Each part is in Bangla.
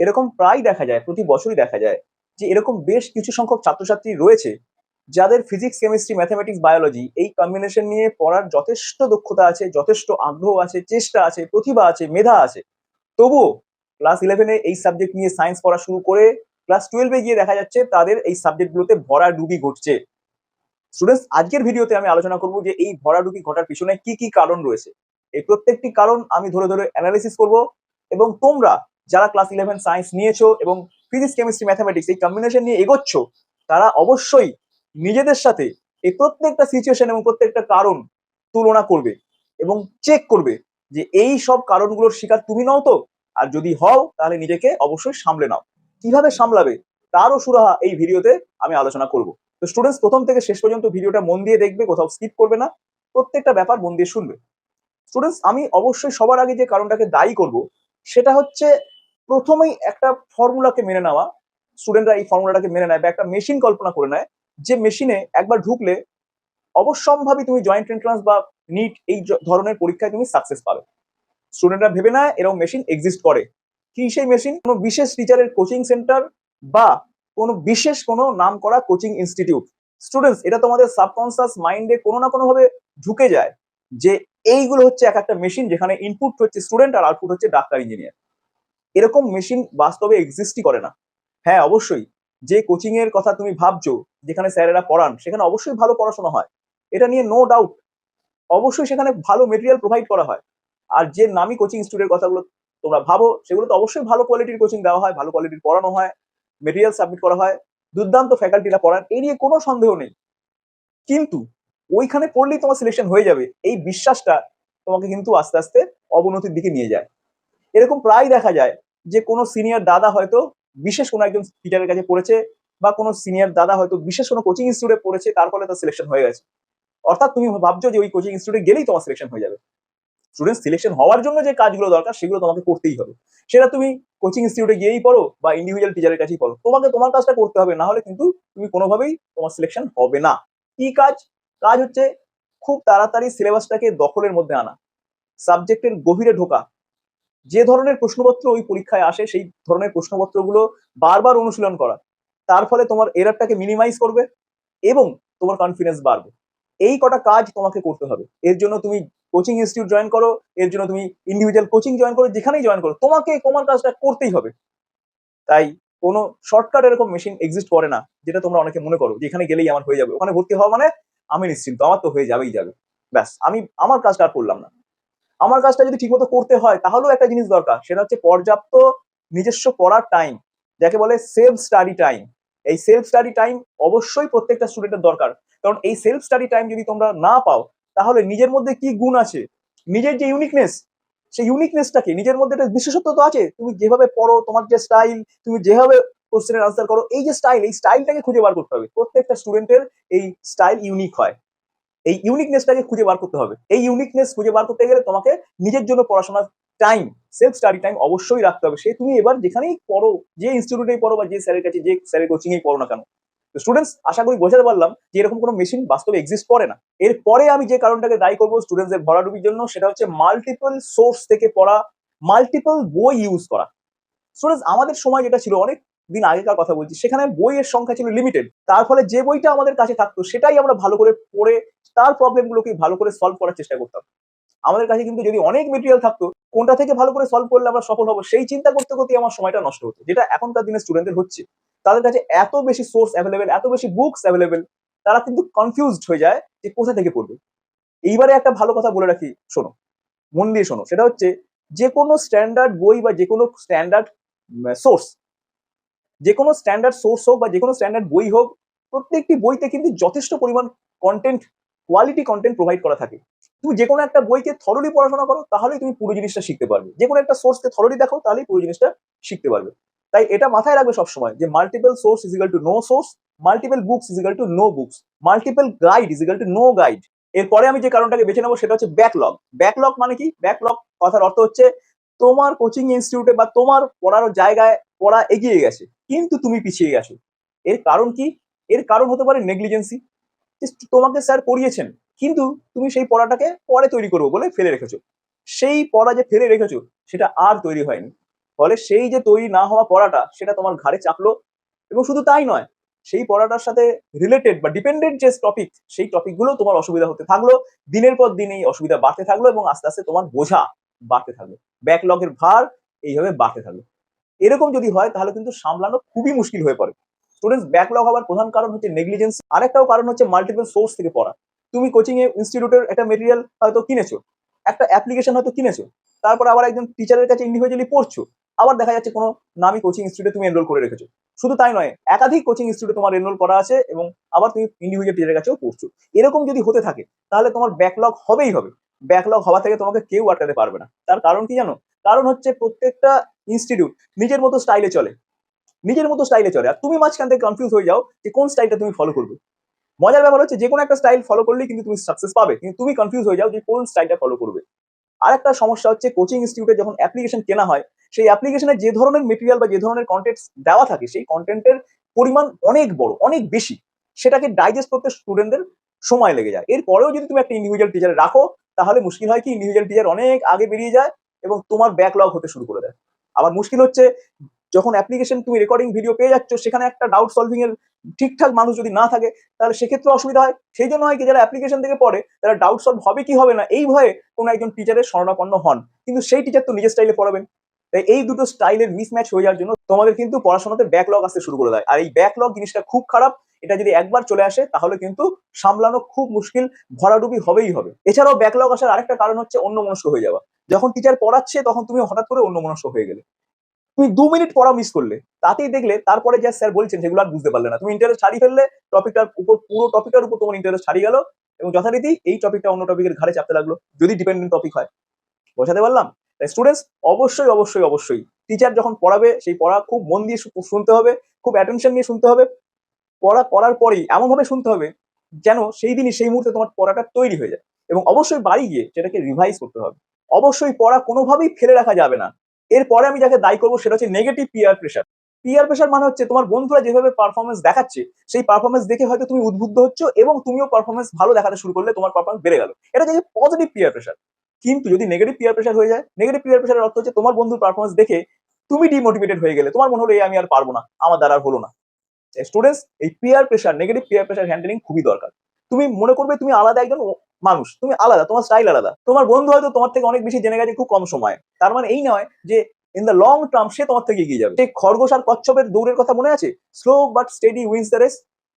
এরকম প্রায় দেখা যায়, প্রতি বছরই দেখা যায়, যে এরকম বেশ কিছু সংখ্যক ছাত্রছাত্রী রয়েছে, যাদের ফিজিক্স কেমিস্ট্রি ম্যাথামেটিক্স বায়োলজি এই কম্বিনেশন নিয়ে পড়ার যথেষ্ট দক্ষতা আছে, যথেষ্ট আগ্রহ আছে, চেষ্টা আছে, প্রতিভা আছে, মেধা আছে। তবুও ক্লাস ইলেভেনে এই সাবজেক্ট নিয়ে সায়েন্স পড়া শুরু করে ক্লাস টুয়েলভে গিয়ে দেখা যাচ্ছে তাদের এই সাবজেক্টগুলোতে ভরাডুবি ঘটছে। স্টুডেন্টস আজকের ভিডিওতে আমি আলোচনা করব যে এই ভরাডুবি ঘটার পিছনে কি কি কারণ রয়েছে। এই প্রত্যেকটি কারণ আমি ধরে ধরে অ্যানালিসিস করব এবং তোমরা যারা ক্লাস ইলেভেন সায়েন্স নিয়েছো এবং ফিজিক্স কেমিস্ট্রি ম্যাথামেটিক্স এই কম্বিনেশন নিয়ে এগোচ্ছ, তারা অবশ্যই নিজেদের সাথে এই প্রত্যেকটা সিচুয়েশন এবং প্রত্যেকটা কারণ তুলনা করবে এবং চেক করবে যে এই সব কারণগুলোর শিকার তুমি নাও তো? আর যদি হও, তাহলে নিজেকে অবশ্যই সামলে নাও। কীভাবে সামলাবে? তারও সুরাহা এই ভিডিওতে আমি আলোচনা করব। তো স্টুডেন্টস প্রথম থেকে শেষ পর্যন্ত ভিডিওটা মন দিয়ে দেখবে, কোথাও স্কিপ করবে না, প্রত্যেকটা ব্যাপার মন দিয়ে শুনবে। স্টুডেন্টস আমি অবশ্যই সবার আগে যে কারণটাকে দায়ী করব, সেটা হচ্ছে প্রথমেই একটা ফর্মুলাকে মেনে নেওয়া স্টুডেন্টরা এই ফর্মুলাটাকে মেনে নেয় বা একটা মেশিন কল্পনা করে নেয়, যে মেশিনে একবার ঢুকলে অবশ্যম্ভাবী তুমি জয়েন্ট এন্ট্রান্স বা নিট এই ধরনের পরীক্ষায় তুমি সাকসেস পাবে। স্টুডেন্টরা ভেবে নেয় এরকম মেশিন এক্সিস্ট করে। কি সেই মেশিন কোনো বিশেষ টিচারের কোচিং সেন্টার বা কোনো বিশেষ কোনো নাম করা কোচিং ইনস্টিটিউট স্টুডেন্টস এটা তোমাদের সাবকনসিয়াস মাইন্ডে কোনো না কোনো ভাবে ঢুকে যায় যে এইগুলো হচ্ছে এক একটা মেশিন যেখানে ইনপুট হচ্ছে স্টুডেন্ট আর আউটপুট হচ্ছে ডাক্তার ইঞ্জিনিয়ার এরকম মেশিন বাস্তবে এক্সিস্টই করে না। হ্যাঁ অবশ্যই। যে কোচিং এর কথা তুমি ভাবছ, যেখানে স্যারেরা পড়ান, সেখানে অবশ্যই ভালো পড়াশোনা হয়। এটা নিয়ে নো ডাউট অবশ্যই সেখানে ভালো মেটেরিয়াল প্রোভাইড করা হয়। আর যে নামি কোচিং ইনস্টিটিউটের কথাগুলো তোমরা ভাবো, সেগুলো তো অবশ্যই ভালো কোয়ালিটির কোচিং দেওয়া হয়, ভালো কোয়ালিটির পড়ানো হয় মেটেরিয়াল সাবমিট করা হয়, দুর্দান্ত ফ্যাকাল্টিরা পড়ান এই নিয়ে কোনো সন্দেহ নেই। কিন্তু ওইখানে পড়লেই তোমার সিলেকশন হয়ে যাবে। এই বিশ্বাসটা তোমাকে কিন্তু আস্তে আস্তে অবনতির দিকে নিয়ে যায়। এরকম প্রায় দেখা যায় যে কোনো সিনিয়র দাদা হয়তো বিশেষ কোনো একজন টিচারের কাছে পড়েছে বা কোনো সিনিয়র দাদা হয়তো বিশেষ কোনো কোচিং ইনস্টিটিউটে পড়েছে, তার ফলে তার সিলেকশন হয়ে গেছে। অর্থাৎ তুমি ভাবছ যে ওই কোচিং ইনস্টিটিউটে গেলেই তোমার সিলেকশন হয়ে যাবে। স্টুডেন্ট সিলেকশন হওয়ার জন্য যে কাজগুলো দরকার, সেগুলো তোমাকে করতেই হবে। সেটা তুমি কোচিং ইনস্টিটিউটে গিয়েই পড়ো বা ইন্ডিভিজুয়াল টিচারের কাছেই পড়ো। তোমাকে তোমার কাজটা করতে হবে, না হলে কিন্তু তুমি কোনোভাবেই তোমার সিলেকশন হবে না। কি কাজ? কাজ হচ্ছে খুব তাড়াতাড়ি সিলেবাসটাকে দখলের মধ্যে আনা। সাবজেক্টের গভীরে ঢোকা। যে ধরনের প্রশ্নপত্র ওই পরীক্ষায় আসে, সেই ধরনের প্রশ্নপত্রগুলো বারবার অনুশীলন করা। তার ফলে তোমার এরারটাকে মিনিমাইজ করবে এবং তোমার কনফিডেন্স বাড়বে। এই কটা কাজ তোমাকে করতে হবে। এর জন্য তুমি কোচিং ইনস্টিটিউট জয়েন করো, এর জন্য তুমি ইন্ডিভিজুয়াল কোচিং জয়েন করো, যেখানেই জয়েন করো, তোমাকে তোমার কাজটা করতেই হবে। তাই কোনো শর্টকাট এরকম মেশিন এক্সিস্ট করে না, যেটা তোমরা অনেকে মনে করো যে এখানে গেলেই আমার হয়ে যাবে। ওখানে ভর্তি হওয়া মানে আমি নিশ্চিন্ত, আমার তো হয়ে যাবেই যাবে। ব্যাস, আমি, আমার কাজটা আর করলাম না। আমার কাজটা যদি ঠিকমতো করতে হয়, তাহলেও একটা জিনিস দরকার, সেটা হচ্ছে পর্যাপ্ত নিজস্ব পড়ার টাইম যাকে বলে সেলফ স্টাডি টাইম এই সেলফ স্টাডি টাইম অবশ্যই প্রত্যেকটা স্টুডেন্টের দরকার। কারণ এই সেলফ স্টাডি টাইম যদি তোমরা না পাও, তাহলে নিজের মধ্যে কি গুণ আছে? নিজের যে ইউনিকনেস সেই ইউনিকনেসটাকে নিজের মধ্যে একটা বিশেষত্ব তো আছে? তুমি যেভাবে পড়ো, তোমার যে স্টাইল তুমি যেভাবে কোশ্চেনের আনসার করো, এই যে স্টাইল এই স্টাইলটাকে খুঁজে বার করতে হবে। প্রত্যেকটা স্টুডেন্টের এই স্টাইল ইউনিক হয়। এই ইউনিকনেসটাকে খুঁজে বার করতে হবে। এই ইউনিকনেস খুঁজে বার করতে গেলে তোমাকে নিজের জন্য পড়াশোনার টাইম সেলফ স্টাডি টাইম অবশ্যই রাখতে হবে। সে তুমি এবার যেখানেই পড়ো, যে ইনস্টিটিউটেই পড়ো বা যে স্যারের কাছে, যে স্যারের কোচিং এই পড়ো না কেন, তো স্টুডেন্টস আশা করি বোঝাতে পারলাম যে এরকম কোনো মেশিন বাস্তবে এক্সিস্ট করে না। এরপরে আমি যে কারণটাকে দায়ী করব স্টুডেন্টসদের ভরাডুবির জন্য, সেটা হচ্ছে মাল্টিপল সোর্স থেকে পড়া মাল্টিপল বই ইউজ করা। স্টুডেন্টস আমাদের সময় যেটা ছিল, অনেক দিন আগেকার কথা বলছি, সেখানে বইয়ের সংখ্যা ছিল লিমিটেড তার ফলে যে বইটা আমাদের কাছে থাকতো, সেটাই আমরা ভালো করে পড়ে তার প্রবলেমগুলোকে ভালো করে সলভ করার চেষ্টা করতাম। আমাদের কাছে কিন্তু যদি অনেক মেটেরিয়াল থাকতো, কোনটা থেকে ভালো করে সলভ করলে আমরা সফল হব সেই চিন্তা করতে করতে আমার সময়টা নষ্ট হতো। যেটা এখনকার দিনে স্টুডেন্টদের হচ্ছে। তাদের কাছে এত বেশি সোর্স অ্যাভেলেবেল এত বেশি বুকস অ্যাভেলেবেল তারা কিন্তু কনফিউজড হয়ে যায় যে কোথা থেকে পড়বে। এইবারে একটা ভালো কথা বলে রাখি, শোনো, মন দিয়ে শোনো। সেটা হচ্ছে যে কোনো স্ট্যান্ডার্ড বই বা যে কোনো স্ট্যান্ডার্ড সোর্স যে কোনো স্ট্যান্ডার্ড সোর্স হোক বা যে কোনো স্ট্যান্ডার্ড বই হোক, প্রত্যেকটি বইতে কিন্তু যথেষ্ট পরিমাণ কন্টেন্ট কোয়ালিটি কন্টেন্ট প্রোভাইড করা থাকে। তুমি যে কোনো একটা বইকে থরলি পড়াশোনা করো, তাহলেই তুমি পুরো জিনিসটা শিখতে পারবে। যে কোনো একটা সোর্সকে থরলি দেখো, তাহলেই পুরো জিনিসটা শিখতে পারবে। তাই এটা মাথায় রাখবে সবসময় যে multiple source is equal to no source multiple books is equal to no books multiple guide is equal to no guide এরপরে আমি যে কারণটাকে বেছে নেব সেটা হচ্ছে ব্যাকলগ ব্যাকলগ মানে কি? ব্যাকলগ কথার অর্থ হচ্ছে তোমার কোচিং ইনস্টিটিউটে বা তোমার পড়ার জায়গায় পড়া এগিয়ে গেছে, কিন্তু তুমি পিছিয়ে গেছো। এর কারণ কি? এর কারণ হতে পারে নেগলিজেন্সি তোমাকে স্যার পড়িয়েছেন কিন্তু তুমি সেই পড়াটাকে পরে তৈরি করব বলে ফেলে রেখেছো। সেই পড়া যে ফেলে রেখেছো, সেটা আর তৈরি হয়নি। ফলে সেই যে তৈরি না হওয়া পড়াটা, সেটা তোমার ঘাড়ে চাপলো। এবং শুধু তাই নয়, সেই পড়াটার সাথে রিলেটেড বা ডিপেন্ডেন্ট যে টপিক সেই টপিকগুলো তোমার অসুবিধা হতে থাকল। দিনের পর দিন এই অসুবিধা বাড়তে থাকল এবং আস্তে আস্তে তোমার বোঝা বাড়তে থাকল। ব্যাকলগের ভার এইভাবে বাড়তে থাকল। এরকম যদি হয়, তাহলে কিন্তু সামলানো খুবই মুশকিল হয়ে পড়ে। স্টুডেন্টস ব্যাকলগ হওয়ার প্রধান কারণ হচ্ছে নেগলিজেন্স আরেকটাও কারণ হচ্ছে মাল্টিপল সোর্স থেকে পড়া। তুমি কোচিং এ ইনস্টিটিউটের একটা মেটেরিয়াল হয়তো কিনেছো, একটা অ্যাপ্লিকেশন হয়তো কিনেছো, তারপর আবার একজন টিচারের কাছে ইন্ডিভিজুয়ালি পড়ছো, আবার দেখা যাচ্ছে কোনো নামি কোচিং ইনস্টিটিউটে তুমি এনরোল করে রেখেছো। শুধু তাই নয়, একাধিক কোচিং ইনস্টিটিউটে তোমার এনরোল করা আছে এবং আবার তুমি ইন্ডিভিজুয়াল টিচারের কাছেও পড়ছো। এরকম যদি হতে থাকে, তাহলে তোমার ব্যাকলগ হবেই হবে। ব্যাকলগ হওয়া থেকে তোমাকে কেউ আটকাতে পারবে না। তার কারণ কি জানো? কারণ হচ্ছে প্রত্যেকটা ইনস্টিটিউট নিজের মতো স্টাইলে চলে। নিজের মতো স্টাইলে চলে। আর তুমি মাঝখান থেকে কনফিউজ হয়ে যাও যে কোন স্টাইলটা তুমি ফলো করবে। মজার ব্যাপার হচ্ছে যে কোনো একটা স্টাইল ফলো করলেই কিন্তু তুমি সাকসেস পাবে। কিন্তু তুমি কনফিউজ হয়ে যাও যে কোন স্টাইলটা ফলো করবে। আর একটা সমস্যা হচ্ছে কোচিং ইনস্টিটিউটে যখন অ্যাপ্লিকেশন কেনা হয়, সেই অ্যাপ্লিকেশনে যে ধরনের মেটেরিয়াল বা যে ধরনের কন্টেন্ট দেওয়া থাকে, সেই কন্টেন্টের পরিমাণ অনেক বড়, অনেক বেশি। সেটাকে ডাইজেস্ট করতে স্টুডেন্টদের সময় লেগে যায়। এরপরেও যদি তুমি একটা ইন্ডিভিজুয়াল টিচার রাখো, তাহলে মুশকিল হয় কি? ইন্ডিভিজুয়াল টিচার অনেক আগে বেরিয়ে যায় এবং তোমার ব্যাকলগ হতে শুরু করে দেয়। আবার মুশকিল হচ্ছে যখন অ্যাপ্লিকেশন তুমি রেকর্ডিং ভিডিও পেয়ে যাচ্ছ, সেখানে একটা ডাউট সলভিং এর ঠিকঠাক মানুষ যদি না থাকে, তাহলে সেক্ষেত্রে অসুবিধা হয়। সেই জন্য হয় কি, যারা অ্যাপ্লিকেশন থেকে পড়ে, তারা ডাউট সলভ হবে কি হবে না, এই ভয়ে কোনো একজন টিচারের শরণাপন্ন হন। কিন্তু সেই টিচার তো নিজের স্টাইলে পড়াবেন। তাই এই দুটো স্টাইলের মিসম্যাচ হয়ে যাওয়ার জন্য তোমাদের কিন্তু পড়াশোনাতে ব্যাকলগ আসতে শুরু করে দেয়। আর এই ব্যাকলগ জিনিসটা খুব খারাপ, এটা যদি একবার চলে আসে, তাহলে কিন্তু সামলানো খুব মুশকিল ভরাডুবি হবেই হবে। এছাড়াও ব্যাকলগ আসার আরেকটা কারণ হচ্ছে অন্য মনস্ক হয়ে যাওয়া। যখন টিচার পড়াচ্ছে, তখন তুমি হঠাৎ করে অন্য মনস্ক হয়ে গেলে। তুমি দু মিনিট পড়া মিস করলে। তাতেই দেখলে তারপরে যা স্যার বলছেন সেগুলো আর বুঝতে পারলে না। তুমি ইন্টারেস্ট ছাড়িয়ে ফেললে টপিকটার উপর, পুরো টপিকটার উপর তোমার ইন্টারেস্ট ছাড়িয়ে গেল এবং যথারীতি এই টপিকটা অন্য টপিকের ঘাড়ে চাপতে লাগল, যদি ডিপেন্ডেন্ট টপিক হয়। বোঝাতে পারলাম? স্টুডেন্টস অবশ্যই অবশ্যই অবশ্যই টিচার যখন পড়াবে, সেই পড়া খুব মন দিয়ে শুনতে হবে, খুব অ্যাটেনশন নিয়ে শুনতে হবে। পড়া করার পরেই এমনভাবে শুনতে হবে যেন সেই দিনই, সেই মুহূর্তে তোমার পড়াটা তৈরি হয়ে যায়। এবং অবশ্যই বাড়ি গিয়ে সেটাকে রিভাইজ করতে হবে। অবশ্যই পড়া কোনোভাবেই ফেলে রাখা যাবে না। এরপরে আমি যাকে দায়ী করব সেটা হচ্ছে negative peer pressure peer pressure মানে হচ্ছে তোমার বন্ধুরা যেভাবে পারফরমেন্স দেখাচ্ছে, সেই পারফরমেন্স দেখে হয়তো তুমি উদ্বুদ্ধ হচ্ছ এবং তুমিও পারফরমেন্স ভালো দেখাতে শুরু করলে তোমার পারফরমেন্স বেড়ে গেল। এটা হচ্ছে পজিটিভ পিয়ার প্রেশার কিন্তু যদি নেগেটিভ পিয়ার প্রেশার হয়ে যায় নেগেটিভ পিয়ার প্রেশারের অর্থ হচ্ছে তোমার বন্ধুর পারফরমেন্স দেখে তুমি ডিমোটিভেটেড হয়ে গেলে, তোমার মনে হলো এই আমি আর পারব না, আমার দ্বারা আর হলো না। স্টুডেন্টস এই peer pressure negative peer pressure handling খুবই দরকার। তুমি মনে করবে তুমি আলাদা একজন মানুষ, তুমি আলাদা, তোমার স্টাইল আলাদা। তোমার বন্ধু হয়তো তোমার থেকে অনেক বেশি জেনে গেছে খুব কম সময়। তার মানে এই নয় যে ইন দ্য লং টার্ম সে তোমার থেকে এগিয়ে যাবে। সেই খরগোশ আর কচ্ছপের দৌড়ের কথা মনে আছে? Slow but steady wins the race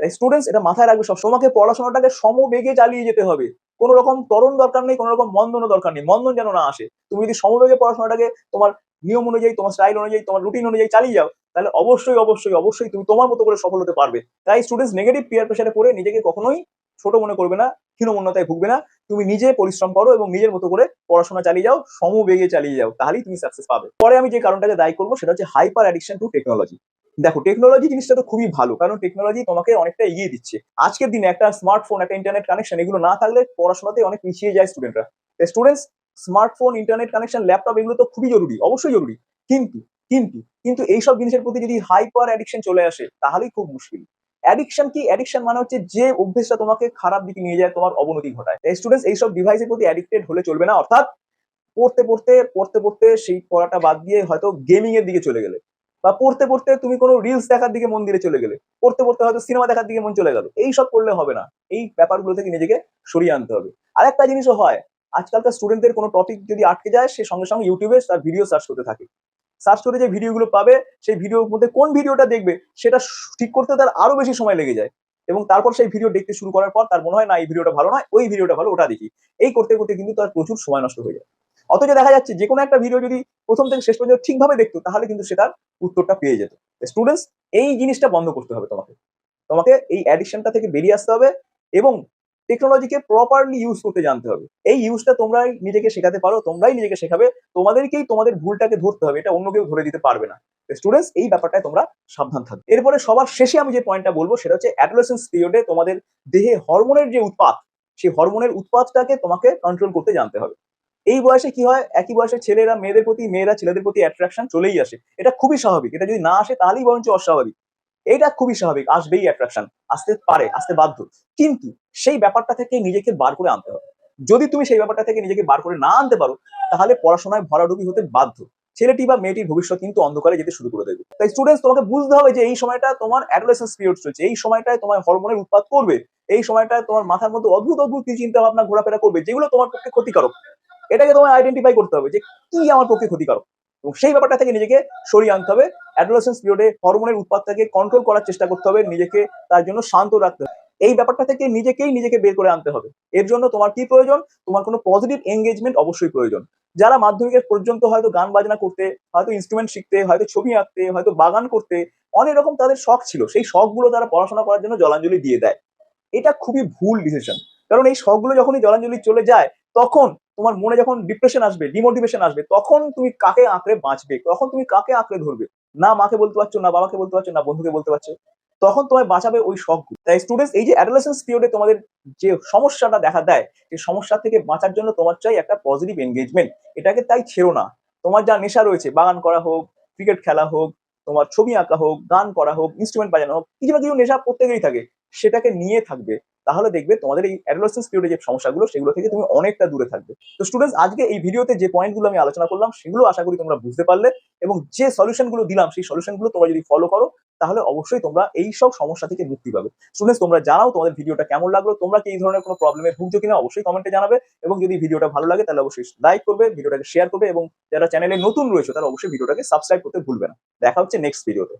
students এটা মাথায় রাখবে সব তোমাকে পড়াশোনাটাকে সমবেগে চালিয়ে যেতে হবে। কোনো রকম তরণ দরকার নেই, কোনো রকম মন্দনও দরকার নেই। মন্দন যেন না আসে। তুমি যদি সমবেগে পড়াশোনাটাকে তোমার নিয়ম অনুযায়ী, তোমার স্টাইল অনুযায়ী, তোমার রুটিন অনুযায়ী চালিয়ে যাও, তাহলে অবশ্যই অবশ্যই অবশ্যই তুমি তোমার মতো করে সফল হতে পারবে। তাই স্টুডেন্টস নেগেটিভ পিয়ার প্রেশারে পড়ে নিজেকে কখনোই ছোট মনে করবে না হীনমন্যতায় ভুগবে না। তুমি নিজে পরিশ্রম করো এবং নিজের মতো করে পড়াশোনা চালিয়ে যাও, সমবেগে চালিয়ে যাও, তাহলেই তুমি সাকসেস পাবে। পরে আমি যে কারণটাকে দায়ী করব সেটা হচ্ছে হাইপার অ্যাডিকশন টু টেকনোলজি দেখো টেকনোলজি জিনিসটা তো খুবই ভালো, কারণ টেকনোলজি তোমাকে অনেকটা এগিয়ে দিচ্ছে। আজকের দিনে একটা স্মার্টফোন একটা ইন্টারনেট কানেকশন এগুলো না থাকলে পড়াশোনাতে অনেক পিছিয়ে যায় স্টুডেন্টরা students smartphone internet connection laptop এগুলো তো খুবই জরুরি, অবশ্যই জরুরি। কিন্তু কিন্তু কিন্তু এইসব জিনিসের প্রতি যদি হাইপার অ্যাডিকশন চলে আসে, তাহলেই খুব মুশকিল। অ্যাডিকশন কি? অ্যাডিকশন মানে হচ্ছে যে অভ্যেসটা তোমাকে খারাপ দিকে নিয়ে যায়, তোমার অবনতি ঘটায়। স্টুডেন্টস এইসব ডিভাইসের প্রতি অ্যাডিক্টেড হলে চলবে না, অর্থাৎ পড়তে পড়তে পড়তে পড়তে সেই পড়াটা বাদ দিয়ে হয়তো গেমিং এর দিকে চলে গেলে। বা পড়তে পড়তে তুমি কোনো রিলস দেখার দিকে মন দিয়ে চলে গেলে। পড়তে পড়তে হয়তো সিনেমা দেখার দিকে মন চলে গেল। এই সব করলে হবে না। এই ব্যাপারগুলো থেকে নিজেকে সরিয়ে আনতে হবে। আর একটা জিনিসও হয়, আজকালকার স্টুডেন্টদের কোনো টপিক যদি আটকে যায়, সে সঙ্গে সঙ্গে ইউটিউবে তার ভিডিও সার্চ করতে থাকে। সার্চ করে যে ভিডিওগুলো পাবে, সেই ভিডিওর মধ্যে কোন ভিডিওটা দেখবে, সেটা ঠিক করতে তার আরও বেশি সময় লেগে যায়। এবং তারপর সেই ভিডিও দেখতে শুরু করার পর তার মনে হয়, না, এই ভিডিওটা ভালো নয়, ওই ভিডিওটা ভালো, ওটা দেখি। এই করতে করতে কিন্তু তার প্রচুর সময় নষ্ট হয়ে যায়। অথচ দেখা যাচ্ছে, যে কোনো একটা ভিডিও যদি প্রথম থেকে শেষ পর্যন্ত ঠিকভাবে দেখতো, তাহলে কিন্তু সে তার উত্তরটা পেয়ে যেত। স্টুডেন্টস এই জিনিসটা বন্ধ করতে হবে তোমাকে। তোমাকে এই অ্যাডিকশনটা থেকে বেরিয়ে আসতে হবে এবং টেকনোলজিকে প্রপারলি ইউজ করতে জানতে হবে। এই ইউজটা তোমরাই নিজেকে শেখাতে পারো, তোমরাই নিজেকে শেখাবে, তোমাদেরকেই তোমাদের ভুলটাকে ধরতে হবে, এটা অন্য কেউ ধরে দিতে পারবে না। স্টুডেন্টস এই ব্যাপারটায় তোমরা সাবধান থাকবে এরপরে সবার শেষে আমি যে পয়েন্টটা বলব, সেটা হচ্ছে অ্যাডোলেসেন্স পিরিয়ডে তোমাদের দেহে হরমোনের যে উৎপাত, সেই হরমোনের উৎপাতটাকে তোমাকে কন্ট্রোল করতে জানতে হবে। এই বয়সে কি হয়? একই বয়সে ছেলেরা, মেয়েদের প্রতি, মেয়েরা ছেলেদের প্রতি অ্যাট্রাকশন চলেই আসে। এটা খুবই স্বাভাবিক। এটা যদি না আসে, তাহলেই বরঞ্চ অস্বাভাবিক। এটা খুবই স্বাভাবিক, আসবেই অ্যাট্রাকশন আসতে পারে, আসতে বাধ্য। কিন্তু সেই ব্যাপারটা থেকে নিজেকে বার করে আনতে হবে। যদি তুমি সেই ব্যাপারটা থেকে নিজেকে বার করে না আনতে পারো, তাহলে পড়াশোনায় ভরাডুবি হতে বাধ্য। ছেলেটি বা মেয়েটির ভবিষ্যৎ কিন্তু অন্ধকারে যেতে শুরু করে দেবে। তাই স্টুডেন্টস তোমাকে বুঝতে হবে যে এই সময়টা তোমার অ্যাডোলেসেন্স পিরিয়ড চলছে। এই সময়টায় তোমার হরমোনের উৎপাদ করবে। এই সময়টায় তোমার মাথার মধ্যে অদ্ভুত অদ্ভুত কিছু চিন্তা ভাবনা ঘোরাফেরা করবে, যেগুলো তোমার পক্ষে ক্ষতিকারক। এটাকে তোমায় আইডেন্টিফাই করতে হবে যে কি আমার পক্ষে ক্ষতিকারক। এবং সেই ব্যাপারটা থেকে নিজেকে সরিয়ে আনতে হবে। অ্যাডোলেসেন্স পিরিয়ডে হরমোনের উৎপাদটাকে কন্ট্রোল করার চেষ্টা করতে হবে, নিজেকে তার জন্য শান্ত রাখতে হবে। এই ব্যাপারটা থেকে নিজেকেই নিজেকে বের করে আনতে হবে। এর জন্য তোমার কি প্রয়োজন? তোমার কোনো পজিটিভ এঙ্গেজমেন্ট অবশ্যই প্রয়োজন। যারা মাধ্যমিকের পর্যন্ত হয়তো গান বাজনা করতে, হয়তো ইনস্ট্রুমেন্ট শিখতে, হয়তো ছবি আঁকতে, হয়তো বাগান করতে, অনেক রকম তাদের শখ ছিল। সেই শখগুলো তারা পড়াশোনা করার জন্য জলাঞ্জলি দিয়ে দেয়। এটা খুবই ভুল ডিসিশন কারণ এই শখগুলো যখনই জলাঞ্জলি চলে যায়, তখন তোমার মনে যখন ডিপ্রেশন আসবে ডিমোটিভেশন আসবে, তখন তুমি কাকে আঁকড়ে বাঁচবে? তখন তুমি কাকে আঁকড়ে ধরবে? না মাকে বলতে পারছ, না বাবাকে বলতে পারছ, না বন্ধুকে বলতে পারছ, তখন তোমায় বাঁচাবে ওই শখগুলো তাই স্টুডেন্টস এই যে অ্যাডোলেসেন্স পিরিয়ডে তোমাদের যে সমস্যাটা দেখা দেয় সেই সমস্যা থেকে বাঁচার জন্য তোমার চাই একটা পজিটিভ এনগেজমেন্ট এটাকে তাই ছেড়ো না। তোমার যা নেশা রয়েছে, বাগান করা হোক ক্রিকেট খেলা হোক, তোমার ছবি আঁকা হোক, গান করা হোক ইনস্ট্রুমেন্ট বাজানো হোক, কিছু না কিছু নেশা প্রত্যেকেরই থাকে। সেটাকে নিয়ে থাকবে, তাহলে দেখবে তোমাদের এই অ্যাডোলেসেন্স পিরিয়ডে যে সমস্যাগুলো, সেগুলো থেকে তুমি অনেকটা দূরে থাকবে। তো স্টুডেন্টস আজকে এই ভিডিওতে যে পয়েন্টগুলো আমি আলোচনা করলাম, সেগুলো আশা করি তোমরা বুঝতে পারলে এবং যে সলিউশনগুলো দিলাম, সেই সলিউশনগুলো তোমরা যদি ফলো করো, তাহলে অবশ্যই তোমরা এই সব সমস্যা থেকে মুক্তি পাবে। স্টুডেন্টস তোমরা জানাও তোমাদের ভিডিওটা কেমন লাগল, তোমরা কি এই ধরনের কোনো প্রবলেমে ভুগছো কিনা, অবশ্যই কমেন্টে জানাবে এবং যদি ভিডিওটা ভালো লাগে, তাহলে অবশ্যই লাইক করবে ভিডিওটাকে শেয়ার করবে এবং যারা চ্যানেলে নতুন রয়েছে, তারা অবশ্যই ভিডিওটাকে সাবস্ক্রাইব করতে ভুলবে না। দেখা হচ্ছে নেক্সট ভিডিওতে